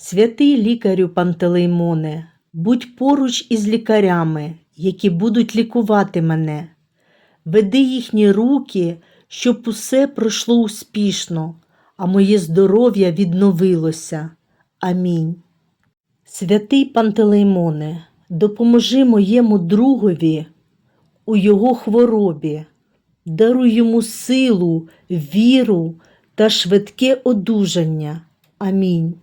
Святий лікарю Пантелеймоне, будь поруч із лікарями, які будуть лікувати мене. Веди їхні руки, щоб усе пройшло успішно, а моє здоров'я відновилося. Амінь. Святий Пантелеймоне, допоможи моєму другові у його хворобі, даруй йому силу, віру та швидке одужання. Амінь.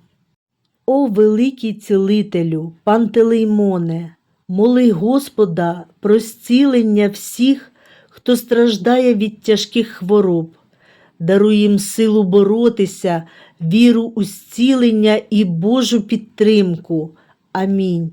О великий цілителю, Пантелеймоне, моли Господа про зцілення всіх, хто страждає від тяжких хвороб. Даруй їм силу боротися, віру у зцілення і Божу підтримку. Амінь.